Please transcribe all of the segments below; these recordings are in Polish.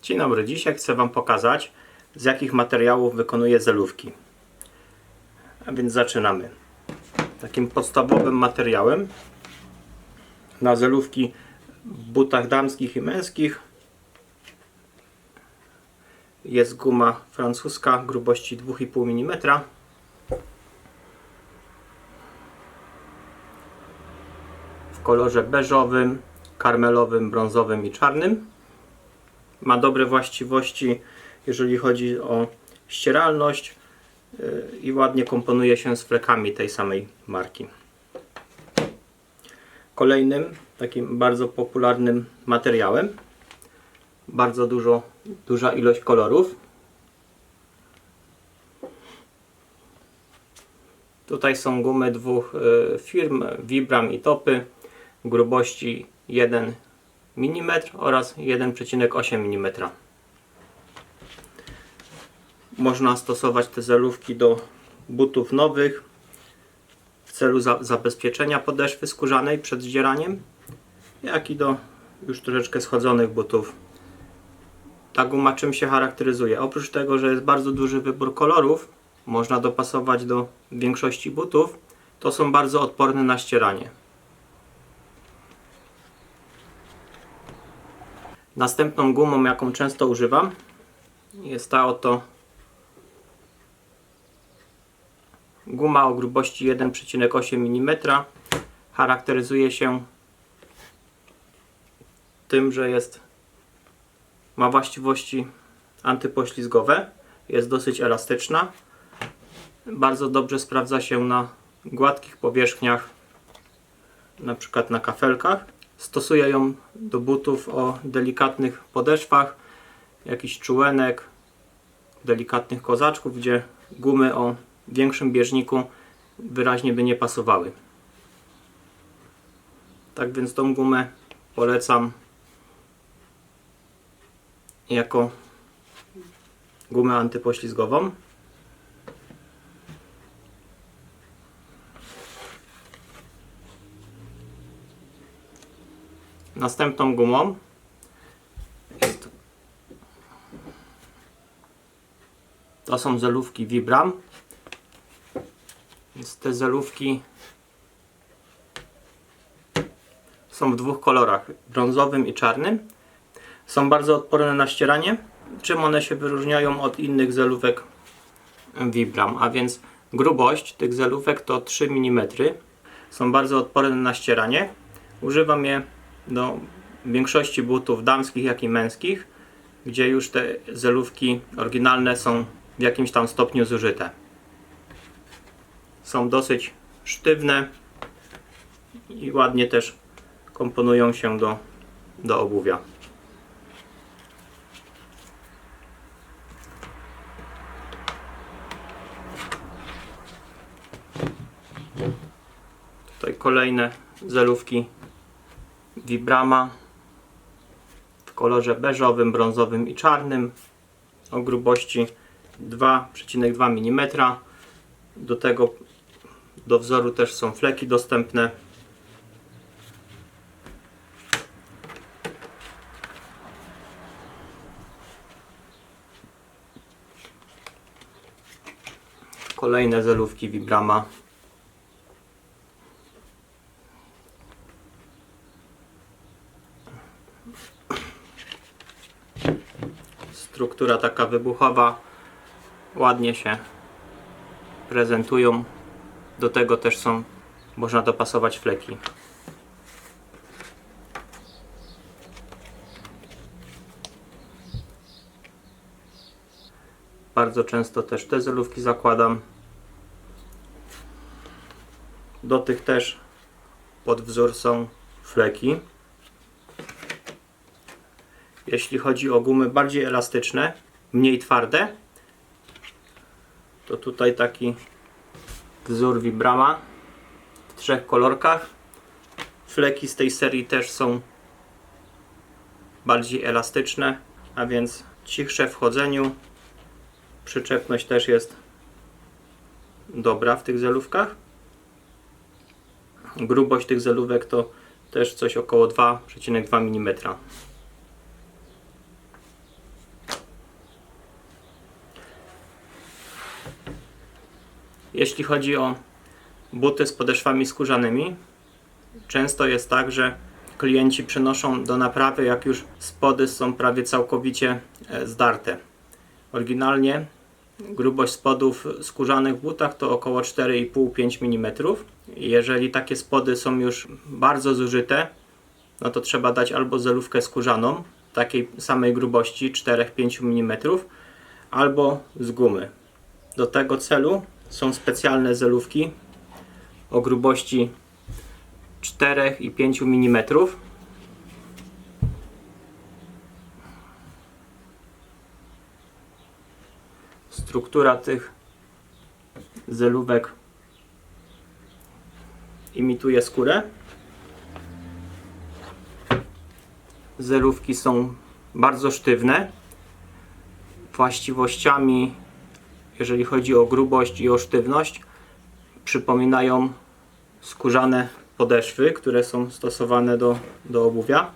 Dzień dobry, dzisiaj chcę Wam pokazać z jakich materiałów wykonuję zelówki. A więc zaczynamy. Takim podstawowym materiałem na zelówki w butach damskich i męskich jest guma francuska grubości 2,5 mm. W kolorze beżowym, karmelowym, brązowym i czarnym ma dobre właściwości, jeżeli chodzi o ścieralność yy, i ładnie komponuje się z flekami tej samej marki. Kolejnym takim bardzo popularnym materiałem, bardzo dużo, duża ilość kolorów. Tutaj są gumy dwóch y, firm, Vibram i Topy, grubości 1 mm oraz 1,8 mm. Można stosować te zelówki do butów nowych w celu za zabezpieczenia podeszwy skórzanej przed zdzieraniem, jak i do już troszeczkę schodzonych butów. Ta guma czym się charakteryzuje? Oprócz tego, że jest bardzo duży wybór kolorów, można dopasować do większości butów, to są bardzo odporne na ścieranie. Następną gumą, jaką często używam, jest ta oto guma o grubości 1,8 mm. Charakteryzuje się tym, że jest ma właściwości antypoślizgowe, jest dosyć elastyczna, bardzo dobrze sprawdza się na gładkich powierzchniach, na przykład na kafelkach. Stosuję ją do butów o delikatnych podeszwach, jakiś czułenek, delikatnych kozaczków, gdzie gumy o większym bieżniku wyraźnie by nie pasowały. Tak więc tą gumę polecam jako gumę antypoślizgową. Następną gumą to są zelówki Vibram. Więc te zelówki są w dwóch kolorach, brązowym i czarnym. Są bardzo odporne na ścieranie. Czym one się wyróżniają od innych zelówek Vibram? A więc grubość tych zelówek to 3 mm. Są bardzo odporne na ścieranie. Używam je do większości butów damskich, jak i męskich, gdzie już te zelówki oryginalne są w jakimś tam stopniu zużyte. Są dosyć sztywne i ładnie też komponują się do, do obuwia. Tutaj kolejne zelówki Vibrama w kolorze beżowym, brązowym i czarnym o grubości 2,2 mm. Do tego do wzoru też są fleki dostępne. Kolejne zelówki Vibrama struktura taka wybuchowa ładnie się prezentują. Do tego też są można dopasować fleki. Bardzo często też te zelówki zakładam. Do tych też pod wzór są fleki jeśli chodzi o gumy bardziej elastyczne, mniej twarde, to tutaj taki wzór Vibrama w trzech kolorkach. Fleki z tej serii też są bardziej elastyczne, a więc cichsze w chodzeniu. Przyczepność też jest dobra w tych zelówkach. Grubość tych zelówek to też coś około 2,2 mm. Jeśli chodzi o buty z podeszwami skórzanymi, często jest tak, że klienci przenoszą do naprawy, jak już spody są prawie całkowicie e, zdarte. Oryginalnie grubość spodów skórzanych w butach to około 4,5-5 mm. Jeżeli takie spody są już bardzo zużyte, no to trzeba dać albo zelówkę skórzaną, takiej samej grubości 4-5 mm, albo z gumy. Do tego celu są specjalne zelówki o grubości 4 i 5 mm. Struktura tych zelówek imituje skórę. Zelówki są bardzo sztywne. Właściwościami, jeżeli chodzi o grubość i o sztywność, przypominają skórzane podeszwy, które są stosowane do, do obuwia.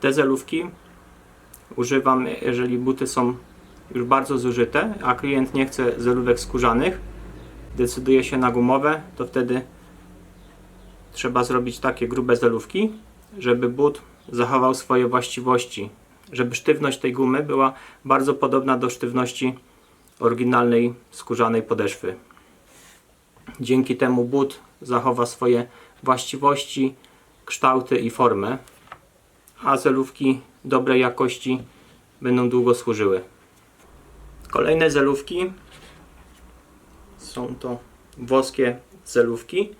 Te zelówki używam, jeżeli buty są już bardzo zużyte, a klient nie chce zelówek skórzanych, decyduje się na gumowe, to wtedy trzeba zrobić takie grube zelówki, żeby but zachował swoje właściwości, żeby sztywność tej gumy była bardzo podobna do sztywności oryginalnej skórzanej podeszwy. Dzięki temu but zachowa swoje właściwości, kształty i formę, a zelówki dobrej jakości będą długo służyły. Kolejne zelówki są to włoskie zelówki.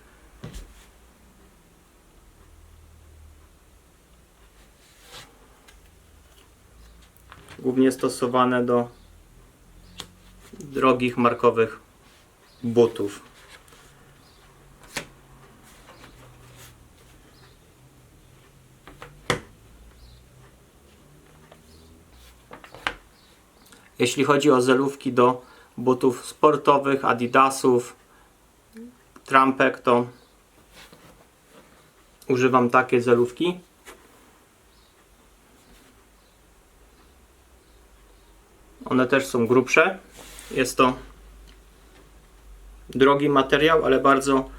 Głównie stosowane do drogich markowych butów. Jeśli chodzi o zelówki do butów sportowych, adidasów, trampek, to używam takie zelówki. One też są grubsze. Jest to drogi materiał, ale bardzo,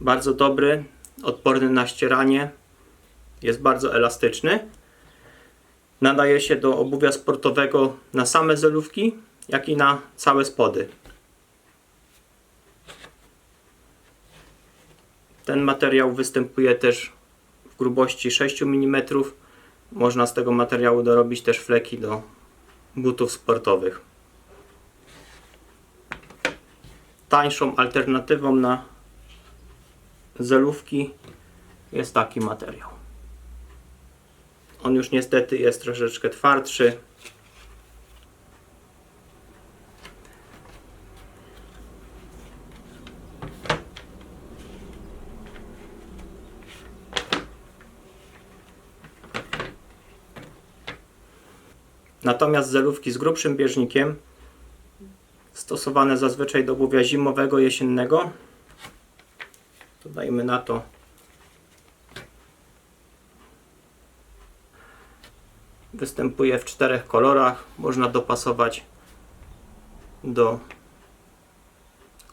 bardzo dobry, odporny na ścieranie. Jest bardzo elastyczny. Nadaje się do obuwia sportowego na same zelówki, jak i na całe spody. Ten materiał występuje też w grubości 6 mm. Można z tego materiału dorobić też fleki do butów sportowych. Tańszą alternatywą na zelówki jest taki materiał. On już niestety jest troszeczkę twardszy. Natomiast zelówki z grubszym bieżnikiem stosowane zazwyczaj do obuwia zimowego, jesiennego dodajmy na to Występuje w czterech kolorach. Można dopasować do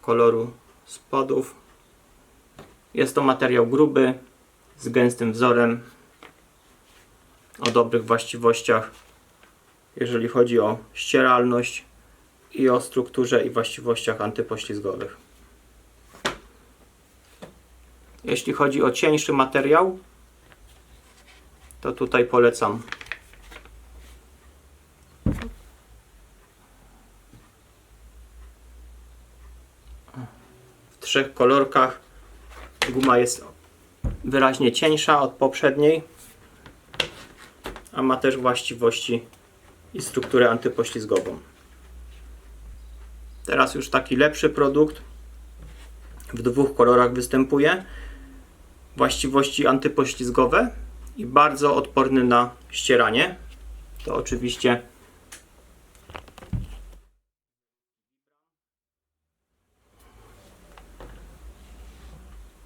koloru spodów. Jest to materiał gruby, z gęstym wzorem, o dobrych właściwościach, jeżeli chodzi o ścieralność i o strukturze i właściwościach antypoślizgowych. Jeśli chodzi o cieńszy materiał, to tutaj polecam trzech kolorkach. Guma jest wyraźnie cieńsza od poprzedniej, a ma też właściwości i strukturę antypoślizgową. Teraz już taki lepszy produkt w dwóch kolorach występuje. Właściwości antypoślizgowe i bardzo odporny na ścieranie. To oczywiście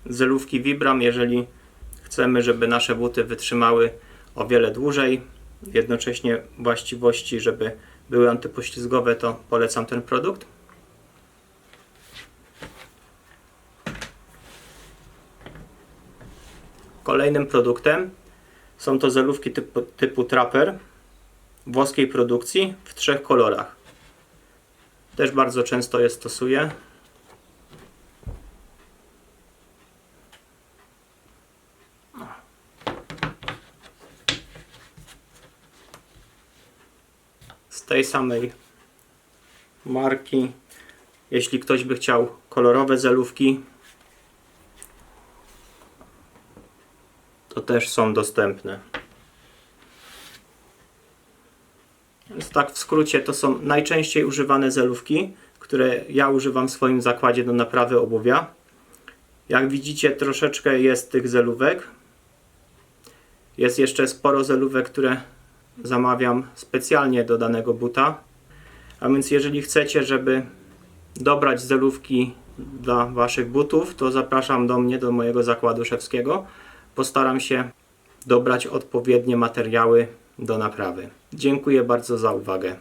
zelówki Vibram, jeżeli chcemy, żeby nasze buty wytrzymały o wiele dłużej, jednocześnie właściwości, żeby były antypoślizgowe, to polecam ten produkt. Kolejnym produktem są to zelówki typu, typu Trapper włoskiej produkcji w trzech kolorach. Też bardzo często je stosuję. Tej samej marki. Jeśli ktoś by chciał kolorowe zelówki, to też są dostępne. Więc tak w skrócie to są najczęściej używane zelówki, które ja używam w swoim zakładzie do naprawy obuwia. Jak widzicie troszeczkę jest tych zelówek. Jest jeszcze sporo zelówek, które zamawiam specjalnie do danego buta. A więc jeżeli chcecie, żeby dobrać zelówki dla Waszych butów, to zapraszam do mnie, do mojego zakładu szewskiego. Postaram się dobrać odpowiednie materiały do naprawy. Dziękuję bardzo za uwagę.